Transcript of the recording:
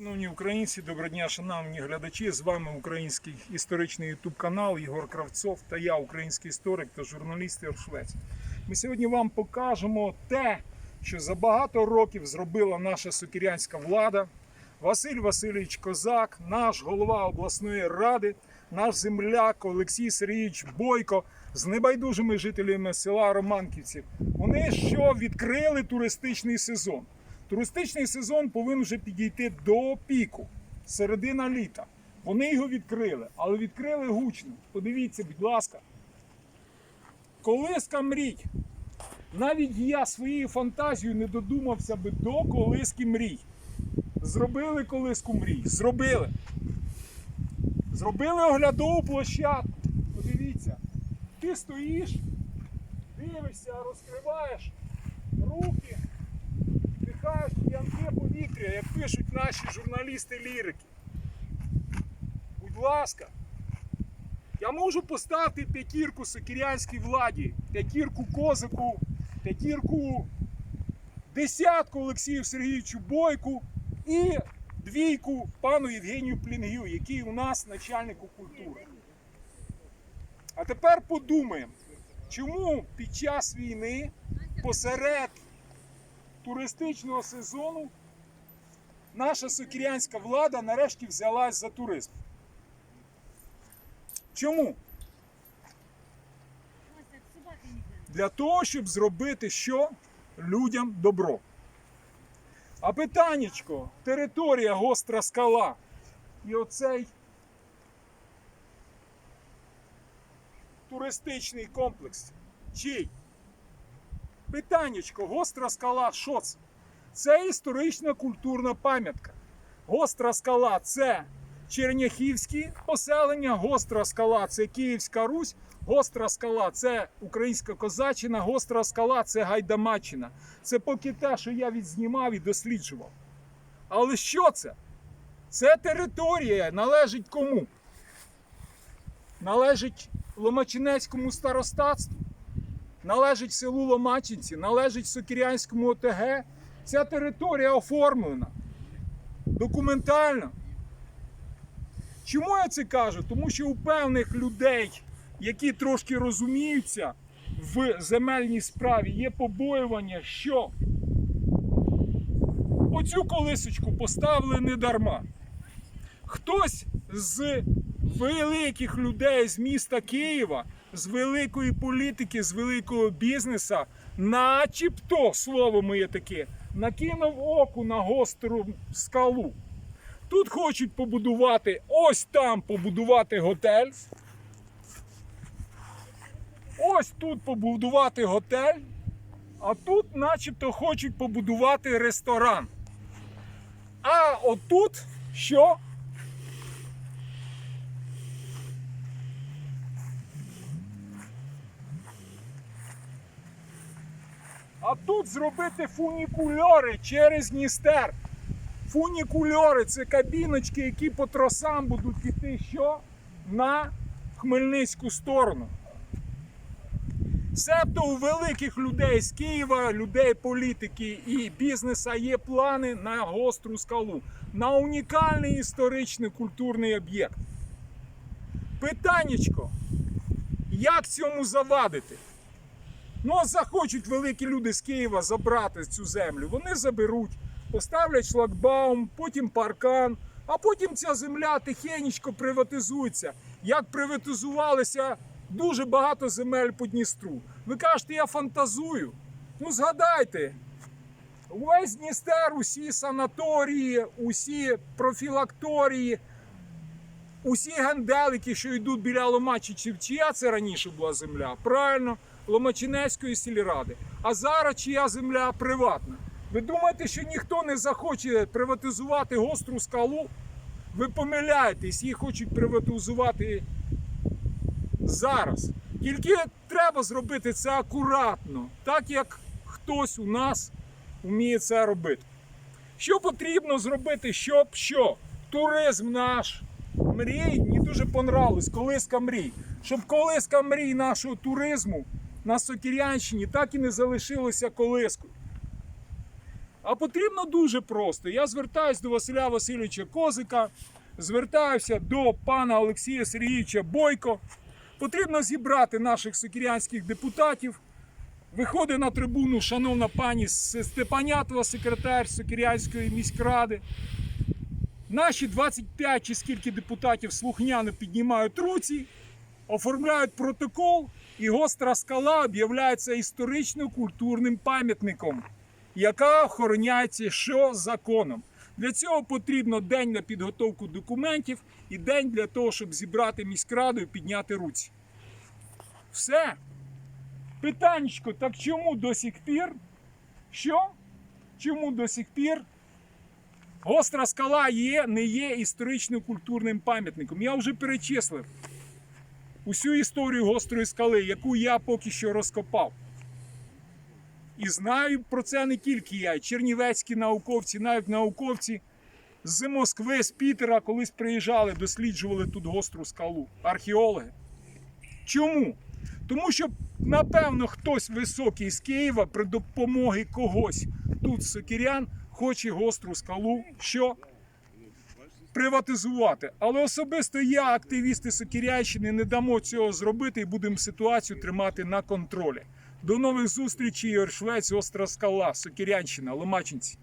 Шановні українці, доброго дня, шановні глядачі. З вами український історичний ютуб канал Єгор Кравцов та я, український історик та журналіст Ігор Швець. Ми сьогодні вам покажемо те, що за багато років зробила наша сокирянська влада. Василь Васильович Козак, наш голова обласної ради, наш земляк Олексій Сергійович Бойко з небайдужими жителями села Романківців. Вони що відкрили туристичний сезон. Туристичний сезон повинен вже підійти до піку, середина літа. Вони його відкрили, але відкрили гучно. Подивіться, будь ласка. Колиска мрій. Навіть я своєю фантазією не додумався би до колиски мрій. Зробили колиску мрій. Зробили. Зробили оглядову площадку. Подивіться. Ти стоїш, дивишся, розкриваєш руки вдихаєш п'янке повітря, як пишуть наші журналісти-лірики. Будь ласка, я можу поставити п'ятірку сокирянській владі, п'ятірку козику, п'ятірку десятку Олексію Сергійовичу Бойку і двійку пану Євгенію Плінгю, який у нас начальнику культури. А тепер подумаємо, чому під час війни посеред туристичного сезону наша сокирянська влада нарешті взялась за туризм. Чому? Для того, щоб зробити що? Людям добро. А питаннячко, територія гостра скала і оцей туристичний комплекс. Чий? Питаннячко, гостра скала, що це? Це історична культурна пам'ятка. Гостра скала це черняхівські поселення, гостра скала це Київська Русь, гостра скала це українська козаччина, гостра скала це Гайдамаччина. Це поки те, що я відзнімав і досліджував. Але що це? Це територія належить кому? Належить Ломачинецькому старостатству належить селу Ломачинці, належить Сокірянському ОТГ. Ця територія оформлена документально. Чому я це кажу? Тому що у певних людей, які трошки розуміються в земельній справі, є побоювання, що оцю колисочку поставили не дарма. Хтось з великих людей з міста Києва, з великої політики, з великого бізнесу, начебто, слово моє таке, накинув оку на гостру скалу. Тут хочуть побудувати, ось там побудувати готель. Ось тут побудувати готель, а тут начебто хочуть побудувати ресторан. А отут що? А тут зробити фунікульори через Дністер. Фунікульори це кабіночки, які по тросам будуть йти що? На Хмельницьку сторону. Себто у великих людей з Києва, людей політики і бізнеса є плани на гостру скалу, на унікальний історичний культурний об'єкт. Питаннячко, як цьому завадити? Ну, а захочуть великі люди з Києва забрати цю землю. Вони заберуть, поставлять шлагбаум, потім паркан, а потім ця земля тихенечко приватизується. Як приватизувалися дуже багато земель по Дністру. Ви кажете, я фантазую. Ну, згадайте, увесь Дністер, усі санаторії, усі профілакторії, усі ганделики, що йдуть біля Ломачичів, чия це раніше була земля? Правильно. Ломачинецької сільради. А зараз чия земля приватна. Ви думаєте, що ніхто не захоче приватизувати гостру скалу? Ви помиляєтесь, її хочуть приватизувати зараз. Тільки треба зробити це акуратно, так як хтось у нас вміє це робити. Що потрібно зробити, щоб що? Туризм наш мрій, мені дуже понравилось, колиска мрій. Щоб колиска мрій нашого туризму на Сокірянщині так і не залишилося колискою. А потрібно дуже просто. Я звертаюся до Василя Васильовича Козика, звертаюся до пана Олексія Сергійовича Бойко. Потрібно зібрати наших сокірянських депутатів. Виходить на трибуну шановна пані Степанятова, секретар Сокірянської міськради. Наші 25 чи скільки депутатів слухняно піднімають руці, оформляють протокол, і гостра скала об'являється історично-культурним пам'ятником, яка охороняється що законом. Для цього потрібно день на підготовку документів і день для того, щоб зібрати міськраду і підняти руці. Все. Питанечко, так чому до сих пір? Що? Чому до сих пір Гостра скала є, не є історично-культурним пам'ятником. Я вже перечислив усю історію гострої скали, яку я поки що розкопав. І знаю про це не тільки я, чернівецькі науковці, навіть науковці з Москви, з Пітера колись приїжджали, досліджували тут гостру скалу. Археологи. Чому? Тому що, напевно, хтось високий з Києва при допомогі когось тут сокірян хоче гостру скалу що приватизувати. Але особисто я, активісти Сокіряйщини, не дамо цього зробити і будемо ситуацію тримати на контролі. До нових зустрічей, Ігор Остра Скала, Сокірянщина, Ломачинці.